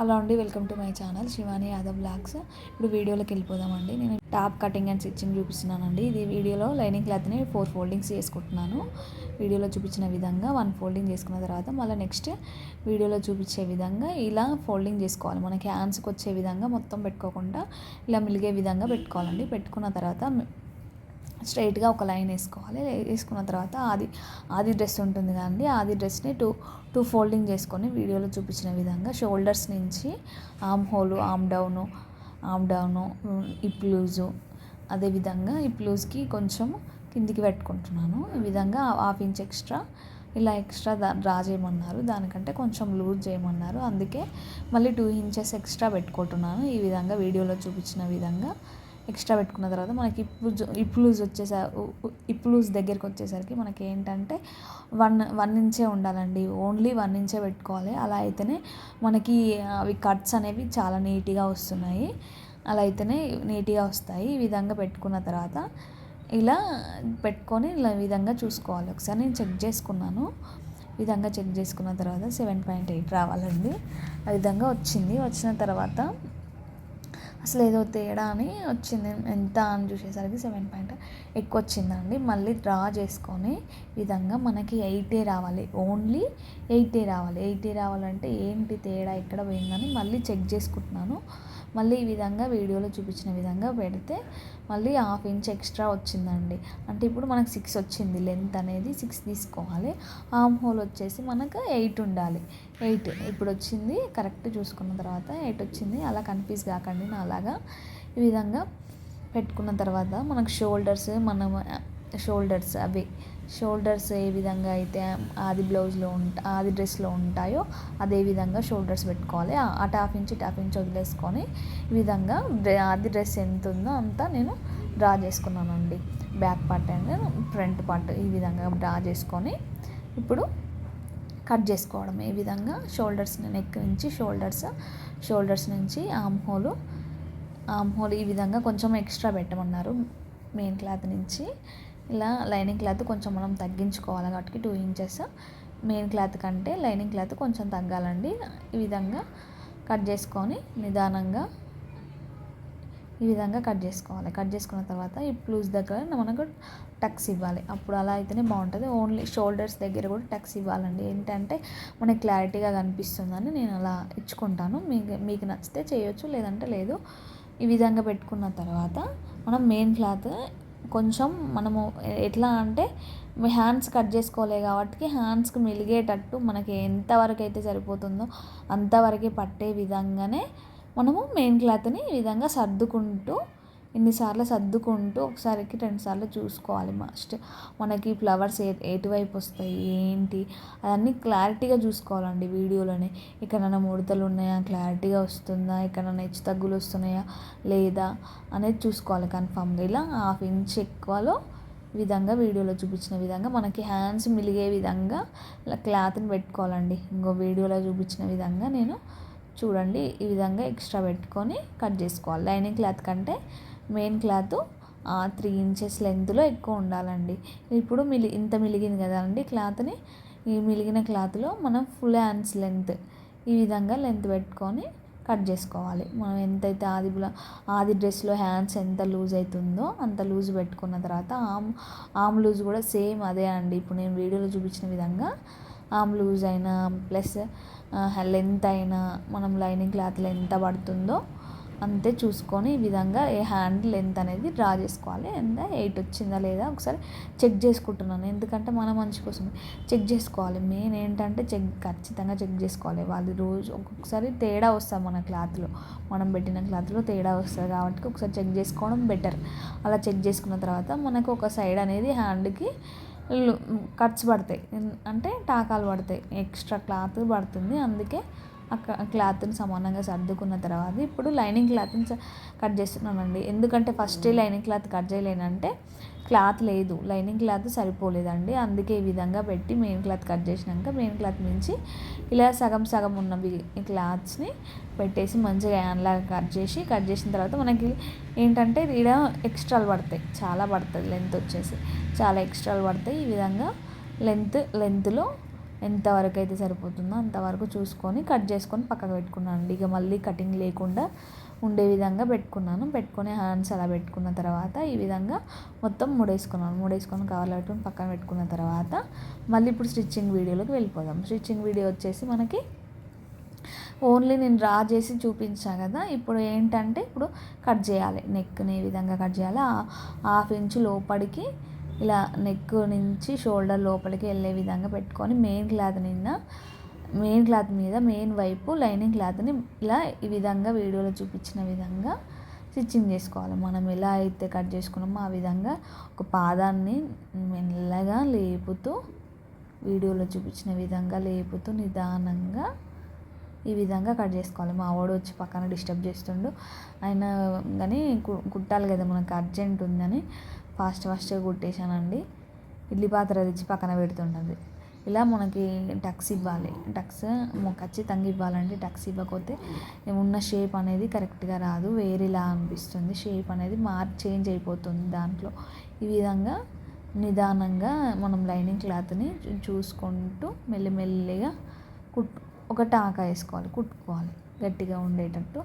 Hello అండి welcome to my channel Shivani Yadav blogs. ఇప్పుడు వీడియోలోకి వెళ్ళిపోదామండి. నేను టాప్ కటింగ్ అండ్ స్టిచ్చింగ్ చూపిస్తున్నానండి. ఇది వీడియోలో లైనింగ్ క్లాత్ని ఫోర్ ఫోల్డింగ్స్ చేసుకుంటున్నాను. వీడియోలో చూపించిన విధంగా వన్ ఫోల్డింగ్ చేసుకున్న తర్వాత మళ్ళీ నెక్స్ట్ వీడియోలో చూపించే విధంగా ఇలా ఫోల్డింగ్ చేసుకోవాలి. మనకి హ్యాండ్స్కి వచ్చే విధంగా మొత్తం పెట్టుకోకుండా ఇలా మిలిగే విధంగా పెట్టుకోవాలండి. పెట్టుకున్న తర్వాత స్ట్రైట్గా ఒక లైన్ వేసుకోవాలి. వేసుకున్న తర్వాత ఆది ఆది డ్రెస్ ఉంటుంది కానీ ఆది డ్రెస్ని టూ టూ ఫోల్డింగ్ చేసుకొని వీడియోలో చూపించిన విధంగా షోల్డర్స్ నుంచి arm hole arm down arm down hip loose అదేవిధంగా ఇప్ లూజ్కి కొంచెం కిందికి పెట్టుకుంటున్నాను. ఈ విధంగా హాఫ్ ఇంచ్ ఎక్స్ట్రా ఇలా ఎక్స్ట్రా డ్రా చేయమన్నారు. దానికంటే కొంచెం లూజ్ చేయమన్నారు. అందుకే మళ్ళీ టూ ఇంచెస్ ఎక్స్ట్రా పెట్టుకుంటున్నాను. ఈ విధంగా వీడియోలో చూపించిన విధంగా ఎక్స్ట్రా పెట్టుకున్న తర్వాత మనకి ఇప్పుడు ఇప్పు లూజ్ వచ్చేసరి ఇప్పు లూజ్ దగ్గరికి వచ్చేసరికి మనకి ఏంటంటే వన్ వన్ ఇంచే ఉండాలండి. ఓన్లీ వన్ ఇంచే పెట్టుకోవాలి. అలా అయితేనే మనకి అవి కట్స్ అనేవి చాలా నీట్గా వస్తున్నాయి. అలా అయితేనే నీట్గా వస్తాయి. ఈ విధంగా పెట్టుకున్న తర్వాత ఇలా పెట్టుకొని ఇలా విధంగా చూసుకోవాలి. ఒకసారి నేను చెక్ చేసుకున్నాను. విధంగా చెక్ చేసుకున్న తర్వాత సెవెన్ పాయింట్ ఎయిట్ రావాలండి. ఆ విధంగా వచ్చింది. వచ్చిన తర్వాత అసలు ఏదో తేడా అని వచ్చింది. ఎంత అని చూసేసరికి సెవెన్ పాయింట్ ఎక్కువ వచ్చిందండి మళ్ళీ డ్రా చేసుకొని విధంగా మనకి ఎయిటే రావాలి. ఓన్లీ ఎయిటే రావాలి. ఎయిటే రావాలంటే ఏంటి తేడా ఎక్కడ పోయిందని మళ్ళీ చెక్ చేసుకుంటున్నాను. మళ్ళీ ఈ విధంగా వీడియోలో చూపించిన విధంగా పెడితే మళ్ళీ హాఫ్ ఇంచ్ ఎక్స్ట్రా వచ్చిందండి. అంటే ఇప్పుడు మనకు సిక్స్ వచ్చింది. లెంత్ అనేది సిక్స్ తీసుకోవాలి. ఆమ్ హోల్ వచ్చేసి మనకు ఎయిట్ ఉండాలి. ఎయిట్ ఇప్పుడు వచ్చింది. కరెక్ట్ చూసుకున్న తర్వాత ఎయిట్ వచ్చింది. అలా కన్ఫ్యూజ్ కాకండి. నా అలాగా ఈ విధంగా పెట్టుకున్న తర్వాత మనకు షోల్డర్స్ మనం షోల్డర్స్ అవి షోల్డర్స్ ఏ విధంగా అయితే ఆది బ్లౌజ్లో ఉంటా ఆది డ్రెస్లో ఉంటాయో అదే విధంగా షోల్డర్స్ పెట్టుకోవాలి. అటు హాఫ్ ఇంచ్ హాఫ్ ఇంచ్ వదిలేసుకొని ఈ విధంగా ఆది డ్రెస్ ఎంత ఉందో అంతా నేను డ్రా చేసుకున్నానండి. Back part and front part ఈ విధంగా డ్రా చేసుకొని ఇప్పుడు కట్ చేసుకోవడం. ఈ విధంగా షోల్డర్స్ నెక్ నుంచి షోల్డర్స్ షోల్డర్స్ నుంచి ఆమ్ హోలు ఆమ్ హోల్ ఈ విధంగా కొంచెం ఎక్స్ట్రా పెట్టమన్నారు. మెయిన్ క్లాత్ నుంచి ఇలా లైనింగ్ క్లాత్ కొంచెం మనం తగ్గించుకోవాలి కాబట్టి టూ ఇంచెస్. మెయిన్ క్లాత్ కంటే లైనింగ్ క్లాత్ కొంచెం తగ్గాలండి. ఈ విధంగా కట్ చేసుకొని నిదానంగా ఈ విధంగా కట్ చేసుకోవాలి. కట్ చేసుకున్న తర్వాత ఈ ప్లూస్ దగ్గర మనకు టక్స్ ఇవ్వాలి. అప్పుడు అలా అయితేనే బాగుంటుంది. ఓన్లీ షోల్డర్స్ దగ్గర కూడా టక్స్ ఇవ్వాలండి. ఏంటంటే మనకి క్లారిటీగా కనిపిస్తుందని నేను అలా ఇచ్చుకుంటాను. మీకు మీకు నచ్చితే చేయొచ్చు లేదంటే లేదు. ఈ విధంగా పెట్టుకున్న తర్వాత మనం మెయిన్ క్లాత్ కొంచెం మనము ఎట్లా అంటే హ్యాండ్స్ కట్ చేసుకోలే కాబట్టి హ్యాండ్స్కి మెలిగేటట్టు మనకి ఎంతవరకు అయితే సరిపోతుందో అంతవరకే పట్టే విధంగానే మనము మెయిన్ క్లాత్ని ఈ విధంగా సర్దుకుంటూ ఎన్నిసార్లు సర్దుకుంటూ ఒకసారికి రెండుసార్లు చూసుకోవాలి మస్ట్. మనకి ఫ్లవర్స్ ఏ ఎటువైపు వస్తాయి ఏంటి? అవన్నీ క్లారిటీగా చూసుకోవాలండి వీడియోలోనే. ఎక్కడైనా ముడతలు ఉన్నాయా? క్లారిటీగా వస్తుందా? ఎక్కడైనా హెచ్చు తగ్గులు వస్తున్నాయా? లేదా? అనేది చూసుకోవాలి కన్ఫామ్గా. ఇలా హాఫ్ ఇంచ్ ఎక్కువలో విధంగా వీడియోలో చూపించిన విధంగా మనకి హ్యాండ్స్ మిలిగే విధంగా క్లాత్ని పెట్టుకోవాలండి. ఇంకో వీడియోలో చూపించిన విధంగా నేను చూడండి. ఈ విధంగా ఎక్స్ట్రా పెట్టుకొని కట్ చేసుకోవాలి. లైనింగ్ క్లాత్ కంటే మెయిన్ క్లాత్ త్రీ ఇంచెస్ లెంత్లో ఎక్కువ ఉండాలండి. ఇప్పుడు మిలి ఇంత మిలిగింది కదా అండి క్లాత్ని ఈ మిలిగిన క్లాత్లో మనం ఫుల్ హ్యాండ్స్ లెంత్ ఈ విధంగా లెంత్ పెట్టుకొని కట్ చేసుకోవాలి. మనం ఎంతైతే ఆది ఆది డ్రెస్లో హ్యాండ్స్ ఎంత లూజ్ అవుతుందో అంత లూజ్ పెట్టుకున్న తర్వాత ఆమ్ ఆమ్ లూజ్ కూడా సేమ్ అదే అండి. ఇప్పుడు నేను వీడియోలో చూపించిన విధంగా ఆమ్ లూజ్ అయినా ప్లస్ లెంత్ అయినా మనం లైనింగ్ క్లాత్లో ఎంత పడుతుందో అంతే చూసుకొని ఈ విధంగా ఏ హ్యాండ్ లెంత్ అనేది డ్రా చేసుకోవాలి. ఎంత ఎయిట్ వచ్చిందా లేదా ఒకసారి చెక్ చేసుకుంటున్నాను. ఎందుకంటే మన మంచి కోసం చెక్ చేసుకోవాలి. మెయిన్ ఏంటంటే చెక్ ఖచ్చితంగా చెక్ చేసుకోవాలి. వాళ్ళు రోజు ఒక్కొక్కసారి తేడా వస్తుంది మన క్లాత్లో. మనం పెట్టిన క్లాత్లో తేడా వస్తుంది కాబట్టి ఒకసారి చెక్ చేసుకోవడం బెటర్. అలా చెక్ చేసుకున్న తర్వాత మనకు ఒక సైడ్ అనేది హ్యాండ్కి కట్స్ పడతాయి. అంటే టాకాలు పడతాయి. ఎక్స్ట్రా క్లాత్ పడుతుంది. అందుకే క్లాత్ని సమానంగా సర్దుకున్న తర్వాత ఇప్పుడు లైనింగ్ క్లాత్ని కట్ చేస్తున్నానండి. ఎందుకంటే ఫస్ట్ లైనింగ్ క్లాత్ కట్ చేయలేనంటే క్లాత్ లేదు. లైనింగ్ క్లాత్ సరిపోలేదండి. అందుకే ఈ విధంగా పెట్టి మెయిన్ క్లాత్ కట్ చేసినాక మెయిన్ క్లాత్ నుంచి ఇలా సగం సగం ఉన్నవి క్లాత్స్ని పెట్టేసి మంచిగా యాన్లాగా కట్ చేసి కట్ చేసిన తర్వాత మనకి ఏంటంటే ఇక్కడ ఎక్స్ట్రాలు పడతాయి. చాలా పడుతుంది లెంత్ వచ్చేసి. చాలా ఎక్స్ట్రాలు పడతాయి. ఈ విధంగా లెంత్ లెంత్లో ఎంతవరకు అయితే సరిపోతుందో అంతవరకు చూసుకొని కట్ చేసుకొని పక్కకు పెట్టుకున్నాను ఇక మళ్ళీ కటింగ్ లేకుండా ఉండే విధంగా పెట్టుకున్నాను. పెట్టుకొని హ్యాండ్స్ అలా పెట్టుకున్న తర్వాత ఈ విధంగా మొత్తం ముడేసుకున్నాను. ముడేసుకొని పెట్టుకుని పక్కన పెట్టుకున్న తర్వాత మళ్ళీ ఇప్పుడు స్టిచ్చింగ్ వీడియోలోకి వెళ్ళిపోదాం. స్టిచ్చింగ్ వీడియో వచ్చేసి మనకి ఓన్లీ నేను డ్రా చేసి చూపించా కదా. ఇప్పుడు ఏంటంటే ఇప్పుడు కట్ చేయాలి. నెక్ని ఈ విధంగా కట్ చేయాలి? హాఫ్ ఇంచ్ లోపలికి ఇలా నెక్ నుంచి షోల్డర్ లోపలికి వెళ్ళే విధంగా పెట్టుకొని మెయిన్ క్లాత్ నిన్న మెయిన్ క్లాత్ మీద మెయిన్ వైపు లైనింగ్ క్లాత్ని ఇలా ఈ విధంగా వీడియోలో చూపించిన విధంగా స్టిచ్చింగ్ చేసుకోవాలి. మనం ఎలా అయితే కట్ చేసుకున్నామో ఆ విధంగా ఒక పాదాన్ని మెల్లగా లేపుతూ వీడియోలో చూపించిన విధంగా లేపుతూ నిదానంగా ఈ విధంగా కట్ చేసుకోవాలి. మా వాడు వచ్చి పక్కన డిస్టర్బ్ చేస్తుండు. ఆయన కానీ కుట్టాలి కదా మనకు అర్జెంట్ ఉందని. ఫాస్ట్ ఫాస్ట్గా కుట్టేశానండి. ఇడ్లీ పాత్ర తెచ్చి పక్కన పెడుతుండదు ఇలా మనకి టక్స్ ఇవ్వాలి. టక్స్ ఖచ్చితంగా ఇవ్వాలంటే టక్స్ ఇవ్వకపోతే ఉన్న షేప్ అనేది కరెక్ట్గా రాదు. వేరేలా అనిపిస్తుంది. షేప్ అనేది మార్ చేంజ్ అయిపోతుంది దాంట్లో. ఈ విధంగా నిదానంగా మనం లైనింగ్ క్లాత్ని చూసుకుంటూ మెల్లిమెల్లిగా కుట్టు ఒక టాకా వేసుకోవాలి. కుట్టుకోవాలి. గట్టిగా ఉండేటట్టు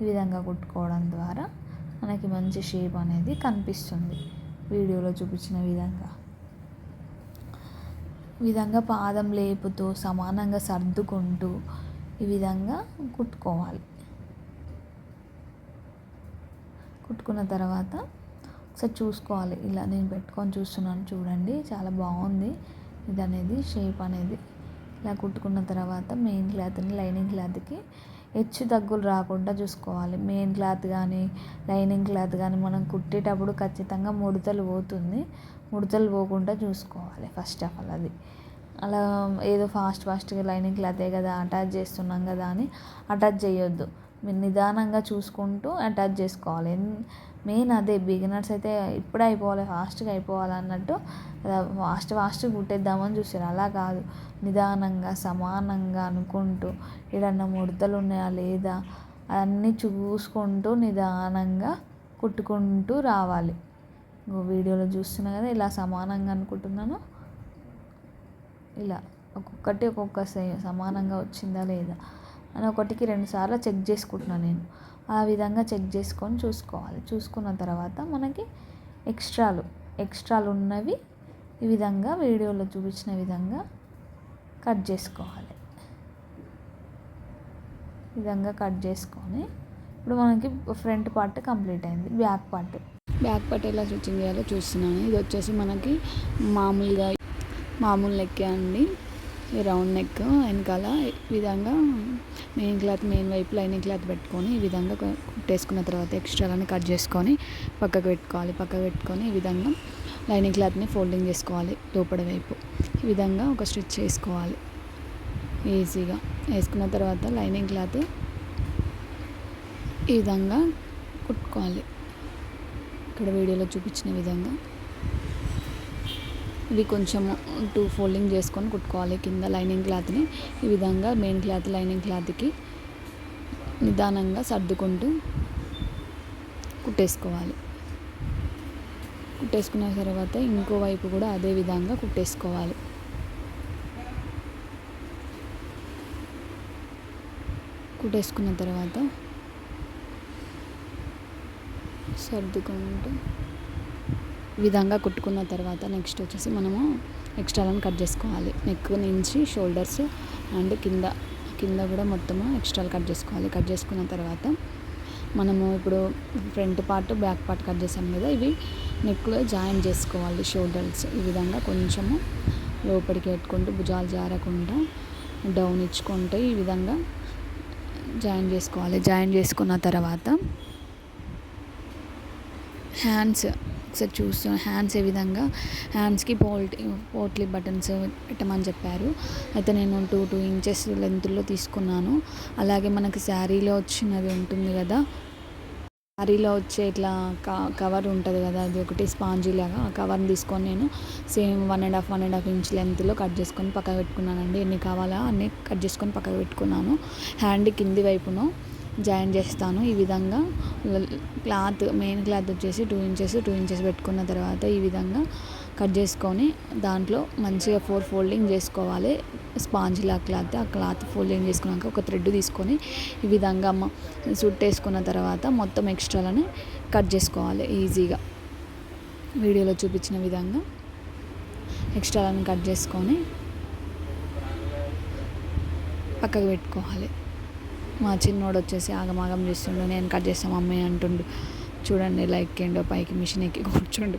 ఈ విధంగా కుట్టుకోవడం ద్వారా మనకి మంచి షేప్ అనేది కనిపిస్తుంది. వీడియోలో చూపించిన విధంగా. విధంగా పాదం లేపుతూ సమానంగా సర్దుకుంటూ ఈ విధంగా కుట్టుకోవాలి. కుట్టుకున్న తర్వాత ఒకసారి చూసుకోవాలి. ఇలా నేను పెట్టుకొని చూస్తున్నాను చూడండి చాలా బాగుంది. ఇది అనేది షేప్ అనేది. ఇలా కుట్టుకున్న తర్వాత మెయిన్ క్లాత్ని లైనింగ్ క్లాత్కి హెచ్చు తగ్గులు రాకుండా చూసుకోవాలి. మెయిన్ క్లాత్ కానీ లైనింగ్ క్లాత్ కానీ మనం కుట్టేటప్పుడు ఖచ్చితంగా ముడతలు పోతుంది. ముడతలు పోకుండా చూసుకోవాలి ఫస్ట్ ఆఫ్ ఆల్ అది. అలా ఏదో ఫాస్ట్ ఫాస్ట్గా లైనింగ్ క్లాతే కదా అటాచ్ చేస్తున్నాం కదా అని అటాచ్ చేయొద్దు. నిదానంగా చూసుకుంటూ అటాచ్ చేసుకోవాలి. మెయిన్ అదే బిగినర్స్ అయితే ఇప్పుడే అయిపోవాలి ఫాస్ట్గా అయిపోవాలి అన్నట్టు ఫాస్ట్ ఫాస్ట్గా కుట్టేద్దామని చూస్తారు అలా కాదు. నిదానంగా సమానంగా అనుకుంటూ ఏడన్నా ముడతలు ఉన్నాయా లేదా అన్నీ చూసుకుంటూ నిదానంగా కుట్టుకుంటూ రావాలి. వీడియోలో చూస్తున్నా కదా ఇలా సమానంగా అనుకుంటున్నాను. ఇలా ఒక్కొక్కటి ఒక్కొక్క సమానంగా వచ్చిందా లేదా అని ఒకటికి రెండు సార్లు చెక్ చేసుకుంటున్నాను నేను. ఆ విధంగా చెక్ చేసుకొని చూసుకోవాలి. చూసుకున్న తర్వాత మనకి ఎక్స్ట్రాలు ఎక్స్ట్రాలు ఉన్నవి ఈ విధంగా వీడియోలో చూపించిన విధంగా కట్ చేసుకోవాలి. విధంగా కట్ చేసుకొని ఇప్పుడు మనకి ఫ్రంట్ పార్ట్ కంప్లీట్ అయింది. Back part. బ్యాక్ పార్ట్ ఎలా స్టిచ్చింగ్ చేయాలో చూస్తున్నాను. ఇది వచ్చేసి మనకి మామూలుగా మామూలు లెక్కే అండి. ఈ రౌండ్ నెక్ వెనకాల ఈ విధంగా మెయిన్ క్లాత్ మెయిన్ వైపు లైనింగ్ క్లాత్ పెట్టుకొని ఈ విధంగా కుట్టేసుకున్న తర్వాత ఎక్స్ట్రాలని కట్ చేసుకొని పక్కకు పెట్టుకోవాలి. పక్కకు పెట్టుకొని ఈ విధంగా లైనింగ్ క్లాత్ని ఫోల్డింగ్ చేసుకోవాలి లోపల వైపు. ఈ విధంగా ఒక స్టిచ్ వేసుకోవాలి ఈజీగా వేసుకున్న తర్వాత లైనింగ్ క్లాత్ ఈ విధంగా కుట్టుకోవాలి. ఇక్కడ వీడియోలో చూపించిన విధంగా ఇవి కొంచెం టూ ఫోల్డింగ్ చేసుకొని కుట్టుకోవాలి కింద లైనింగ్ క్లాత్ని. ఈ విధంగా మెయిన్ క్లాత్ లైనింగ్ క్లాత్కి నిదానంగా సర్దుకుంటూ కుట్టేసుకోవాలి. కుట్టేసుకున్న తర్వాత ఇంకో వైపు కూడా అదే విధంగా కుట్టేసుకోవాలి. కుట్టేసుకున్న తర్వాత సర్దుకుంటూ విధంగా కుట్టుకున్న తర్వాత నెక్స్ట్ వచ్చేసి మనము ఎక్స్ట్రాలను కట్ చేసుకోవాలి. నెక్ నుంచి షోల్డర్స్ అండ్ కింద కింద కూడా మొత్తము ఎక్స్ట్రాలు కట్ చేసుకోవాలి. కట్ చేసుకున్న తర్వాత మనము ఇప్పుడు front part back part cut చేసాం కదా ఇవి నెక్లో జాయిన్ చేసుకోవాలి షోల్డర్స్. ఈ విధంగా కొంచెము లోపలికి పెట్టుకుంటూ భుజాలు జారకుండా డౌన్ ఇచ్చుకుంటూ ఈ విధంగా జాయిన్ చేసుకోవాలి. జాయిన్ చేసుకున్న తర్వాత హ్యాండ్స్ ఒకసారి చూస్తూ. హ్యాండ్స్ ఏ విధంగా. హ్యాండ్స్కి పోల్ట్ పోట్లీ బటన్స్ పెట్టమని చెప్పారు. అయితే నేను టూ టూ ఇంచెస్ లెంత్లో తీసుకున్నాను. అలాగే మనకి శారీలో వచ్చినది ఉంటుంది కదా. శారీలో వచ్చే ఇట్లా కవర్ ఉంటుంది కదా. అది ఒకటి స్పాంజీ లాగా ఆ కవర్ని తీసుకొని నేను same one and half one and half inch లెంత్లో కట్ చేసుకొని పక్కకు పెట్టుకున్నానండి. ఎన్ని కావాలా అన్ని కట్ చేసుకొని పక్కకు పెట్టుకున్నాను. హ్యాండ్ కింది వైపును జాయిన్ చేస్తాను. ఈ విధంగా క్లాత్ మెయిన్ క్లాత్ వచ్చేసి టూ ఇంచెస్ టూ ఇంచెస్ పెట్టుకున్న తర్వాత ఈ విధంగా కట్ చేసుకొని దాంట్లో మంచిగా ఫోర్ ఫోల్డింగ్ చేసుకోవాలి. స్పాంజ్ లా క్లాత్ ఆ క్లాత్ ఫోల్డింగ్ చేసుకున్నాక ఒక థ్రెడ్ తీసుకొని ఈ విధంగా సుట్టేసుకున్న తర్వాత మొత్తం ఎక్స్ట్రాలని కట్ చేసుకోవాలి ఈజీగా. వీడియోలో చూపించిన విధంగా ఎక్స్ట్రాలను కట్ చేసుకొని పక్కకు పెట్టుకోవాలి. మా చిన్నోడు వచ్చేసి ఆగమాగం చేస్తుండు నేను కట్ చేస్తాం అమ్మాయి అంటుండు చూడండి లైక్ ఎక్కిండో పైకి మిషన్ ఎక్కి కూర్చోండు.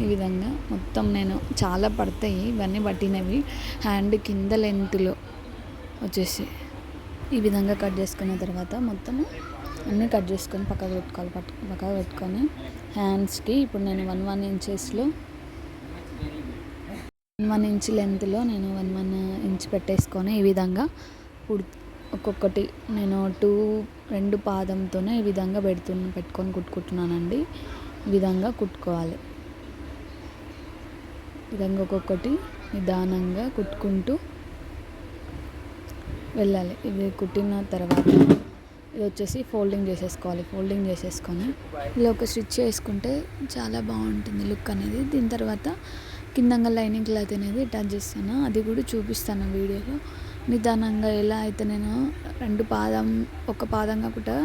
ఈ విధంగా మొత్తం నేను చాలా పడతాయి ఇవన్నీ పట్టినవి. హ్యాండ్ కింద లెంత్లో వచ్చేసి ఈ విధంగా కట్ చేసుకున్న తర్వాత మొత్తం అన్నీ కట్ చేసుకొని పక్కకు పెట్టుకోవాలి పక్క పక్కకు పెట్టుకొని హ్యాండ్స్కి ఇప్పుడు నేను వన్ వన్ ఇంచెస్లో వన్ ఇంచ్ లెంత్లో నేను వన్ వన్ ఇంచ్ పెట్టేసుకొని ఈ విధంగా కుడ్ ఒక్కొక్కటి నేను టూ రెండు పాదంతోనే ఈ విధంగా పెడుతున్న పెట్టుకొని కుట్టుకుంటున్నానండి. ఈ విధంగా కుట్టుకోవాలి. విధంగా ఒక్కొక్కటి నిదానంగా కుట్టుకుంటూ వెళ్ళాలి. ఇది కుట్టిన తర్వాత ఇది వచ్చేసి ఫోల్డింగ్ చేసేసుకోవాలి. ఫోల్డింగ్ చేసేసుకొని ఇలా ఒక స్టిచ్ చేసుకుంటే చాలా బాగుంటుంది లుక్ అనేది. దీని తర్వాత కిందంగా లైనింగ్ క్లాత్ అనేది అటాచ్ చేస్తాను. అది కూడా చూపిస్తాను వీడియోలో. నిదానంగా ఎలా అయితే నేను రెండు పాదం ఒక పాదం కాకుండా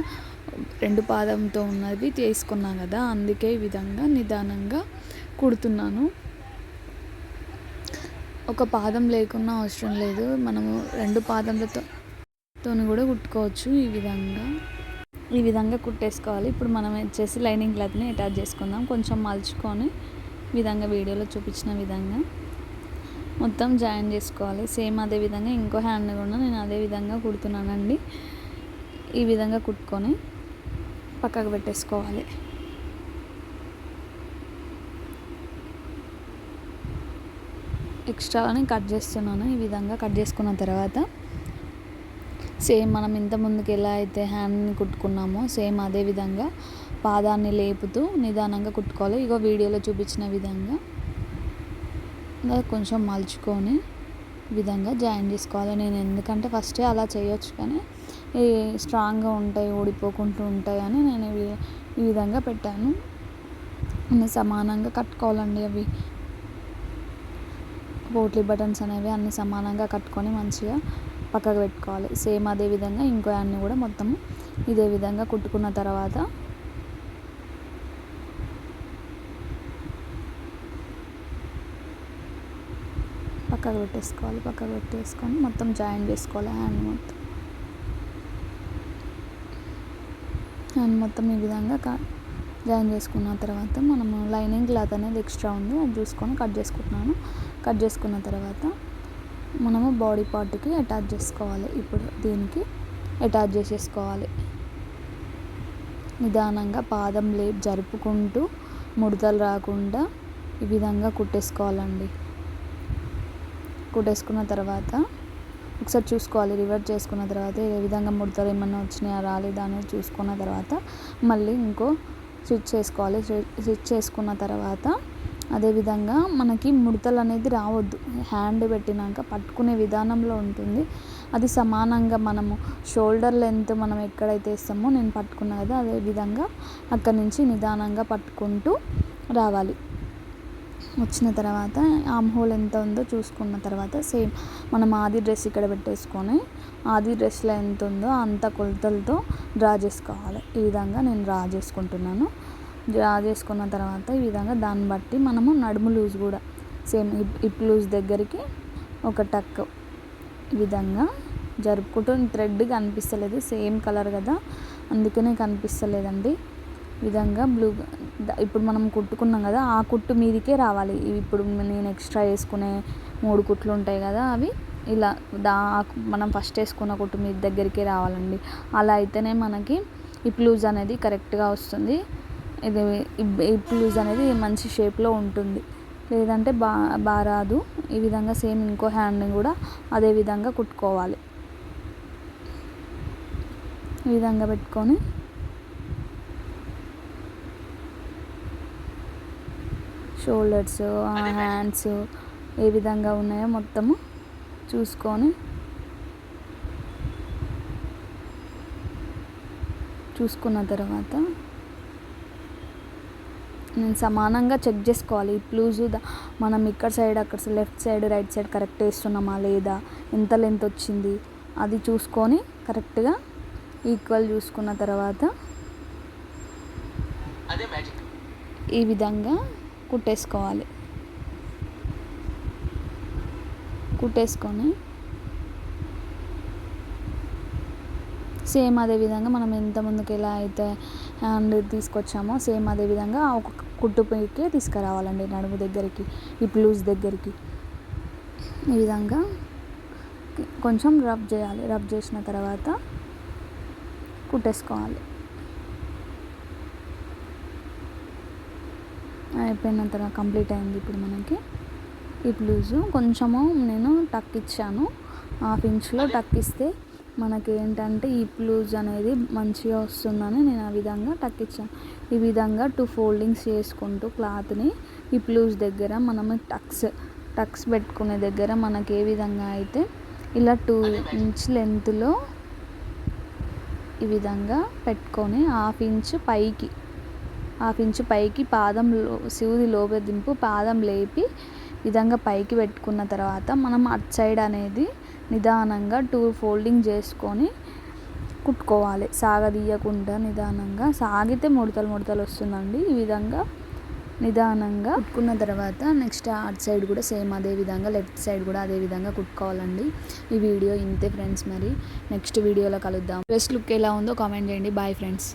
రెండు పాదంతో ఉన్నది తీసుకున్నాను కదా అందుకే ఈ విధంగా నిదానంగా కుడుతున్నాను. ఒక పాదం లేకున్నా అవసరం లేదు. మనము రెండు పాదములతో తోని కూడా కుట్టుకోవచ్చు ఈ విధంగా. ఈ విధంగా కుట్టేసుకోవాలి. ఇప్పుడు మనం వచ్చేసి లైనింగ్ క్లాత్ని అటాచ్ చేసుకుందాం. కొంచెం మలుచుకొని విధంగా వీడియోలో చూపించిన విధంగా మొత్తం జాయిన్ చేసుకోవాలి. సేమ్ అదే విధంగా ఇంకో హ్యాండ్ కూడా నేను అదే విధంగా కుడుతున్నానండి. ఈ విధంగా కుట్టుకొని పక్కకు పెట్టేసుకోవాలి. ఎక్స్ట్రాని కట్ చేస్తున్నాను. ఈ విధంగా కట్ చేసుకున్న తర్వాత సేమ్ మనం ఇంత ముందుకు ఎలా అయితే హ్యాండ్ని కుట్టుకున్నామో సేమ్ అదే విధంగా పాదాన్ని లేపుతూ నిదానంగా కుట్టుకోవాలి. ఇగో వీడియోలో చూపించిన విధంగా కొంచెం మలుచుకొని విధంగా జాయిన్ చేసుకోవాలి. నేను ఎందుకంటే ఫస్టే అలా చేయొచ్చు కానీ ఈ స్ట్రాంగ్గా ఉంటాయి ఊడిపోకుంటూ ఉంటాయి అని నేను ఈ ఈ విధంగా పెట్టాను. అన్ని సమానంగా కట్టుకోవాలండి అవి. పోట్లీ బటన్స్ అనేవి అన్ని సమానంగా కట్టుకొని మంచిగా పక్కకు పెట్టుకోవాలి. సేమ్ అదే విధంగా ఇంకో అన్ని కూడా మొత్తం ఇదే విధంగా కుట్టుకున్న తర్వాత పక్కకు పెట్టేసుకోవాలి పక్కకు పెట్టేసుకొని మొత్తం జాయిన్ చేసుకోవాలి. హ్యాండ్ మొత్తం. హ్యాండ్ మొత్తం ఈ విధంగా జాయిన్ చేసుకున్న తర్వాత మనము లైనింగ్ క్లాత్ అనేది ఎక్స్ట్రా ఉంది. అది చూసుకొని కట్ చేసుకుంటున్నాను. కట్ చేసుకున్న తర్వాత మనము బాడీ పార్ట్కి అటాచ్ చేసుకోవాలి. ఇప్పుడు దీనికి అటాచ్ చేసేసుకోవాలి. నిదానంగా పాదం లేపు జరుపుకుంటూ ముడతలు రాకుండా ఈ విధంగా కుట్టేసుకోవాలండి. కుట్టేసుకున్న తర్వాత ఒకసారి చూసుకోవాలి రివర్ట్ చేసుకున్న తర్వాత ఏ విధంగా ముడతలు ఏమన్నా వచ్చినాయా రాలేదా అనేది చూసుకున్న తర్వాత మళ్ళీ ఇంకో స్విచ్ చేసుకోవాలి. స్విచ్ చేసుకున్న తర్వాత అదేవిధంగా మనకి ముడతలు అనేది రావద్దు. హ్యాండ్ పెట్టినాక పట్టుకునే విధానంలో ఉంటుంది. అది సమానంగా మనము షోల్డర్ లెంత్ మనం ఎక్కడైతే ఇస్తామో నేను పట్టుకున్నా కదా అదే విధంగా అక్కడి నుంచి నిదానంగా పట్టుకుంటూ రావాలి. వచ్చిన తర్వాత ఆమ్ హోల్ ఎంత ఉందో చూసుకున్న తర్వాత సేమ్ మనం ఆది డ్రెస్ ఇక్కడ పెట్టేసుకొని ఆది డ్రెస్లో ఎంత ఉందో అంత కొలతలతో డ్రా చేసుకోవాలి. ఈ విధంగా నేను డ్రా చేసుకుంటున్నాను. డ్రా చేసుకున్న తర్వాత ఈ విధంగా దాన్ని బట్టి మనము నడుము లూజ్ కూడా సేమ్ హిప్ హిప్ లూజ్ దగ్గరికి ఒక టక్ ఈ విధంగా జరుపుకుంటూ. థ్రెడ్ కనిపిస్తలేదు సేమ్ కలర్ కదా. అందుకనే కనిపిస్తలేదండి. విధంగా బ్లూ ఇప్పుడు మనం కుట్టుకున్నాం కదా ఆ కుట్టు మీదికే రావాలి. ఇవి ఇప్పుడు నేను ఎక్స్ట్రా వేసుకునే మూడు కుట్లు ఉంటాయి కదా అవి ఇలా దా మనం ఫస్ట్ వేసుకున్న కుట్టు మీద దగ్గరికే రావాలండి. అలా అయితేనే మనకి ఇప్ లూజ్ అనేది కరెక్ట్గా వస్తుంది. ఇది హిప్ లూజ్ అనేది మంచి షేప్లో ఉంటుంది. లేదంటే బా బారాదు రాదు. ఈ విధంగా సేమ్ ఇంకో హ్యాండ్ని కూడా అదే విధంగా కుట్టుకోవాలి. ఈ విధంగా పెట్టుకొని షోల్డర్స్ హ్యాండ్స్ ఏ విధంగా ఉన్నాయో మొత్తము చూసుకొని చూసుకున్న తర్వాత నేను సమానంగా చెక్ చేసుకోవాలి. ఈ ప్లూజు మనం ఇక్కడ సైడ్ అక్కడ left side right side correct వేస్తున్నామా లేదా ఎంత లెంత్ వచ్చింది అది చూసుకొని కరెక్ట్గా ఈక్వల్ చూసుకున్న తర్వాత ఈ విధంగా కుట్టేసుకోవాలి. కుట్టేసుకొని సేమ్ అదే విధంగా మనం ఎంత ముందుకు ఎలా అయితే హ్యాండ్ తీసుకొచ్చామో సేమ్ అదే విధంగా ఒక కుట్టు పైకి తీసుకురావాలండి నడుము దగ్గరికి ఈ ప్లూస్ దగ్గరికి. ఈ విధంగా కొంచెం రబ్ చేయాలి. రబ్ చేసిన తర్వాత కుట్టేసుకోవాలి. అయిపోయిన తర్వాత కంప్లీట్ అయింది ఇప్పుడు మనకి ఈ బ్లూజు. కొంచెము నేను టక్ ఇచ్చాను. హాఫ్ ఇంచ్లో టక్ ఇస్తే మనకి ఏంటంటే ఈ బ్లూజ్ అనేది మంచిగా వస్తుందని నేను ఆ విధంగా టక్ ఇచ్చాను. ఈ విధంగా టూ ఫోల్డింగ్స్ చేసుకుంటూ క్లాత్ని ఈ బ్లూజ్ దగ్గర మనము టక్స్ టక్స్ పెట్టుకునే దగ్గర మనకి ఏ విధంగా అయితే ఇలా టూ ఇంచ్ లెంత్లో ఈ విధంగా పెట్టుకొని హాఫ్ ఇంచ్ పైకి హాఫ్ ఇంచు పైకి పాదం లో సూది లోపదింపు పాదం లేపి విధంగా పైకి పెట్టుకున్న తర్వాత మనం అట్ సైడ్ అనేది నిదానంగా టూ ఫోల్డింగ్ చేసుకొని కుట్టుకోవాలి. సాగదీయకుండా నిదానంగా. సాగితే ముడతలు ముడతలు వస్తుందండి. ఈ విధంగా నిదానంగా కుట్టుకున్న తర్వాత నెక్స్ట్ అట్ సైడ్ కూడా సేమ్ అదే విధంగా లెఫ్ట్ సైడ్ కూడా అదే విధంగా కుట్టుకోవాలండి. ఈ వీడియో ఇంతే ఫ్రెండ్స్ మరి. నెక్స్ట్ వీడియోలో కలుద్దాం. బెస్ట్ లుక్ ఎలా ఉందో కామెంట్ చేయండి. Bye friends.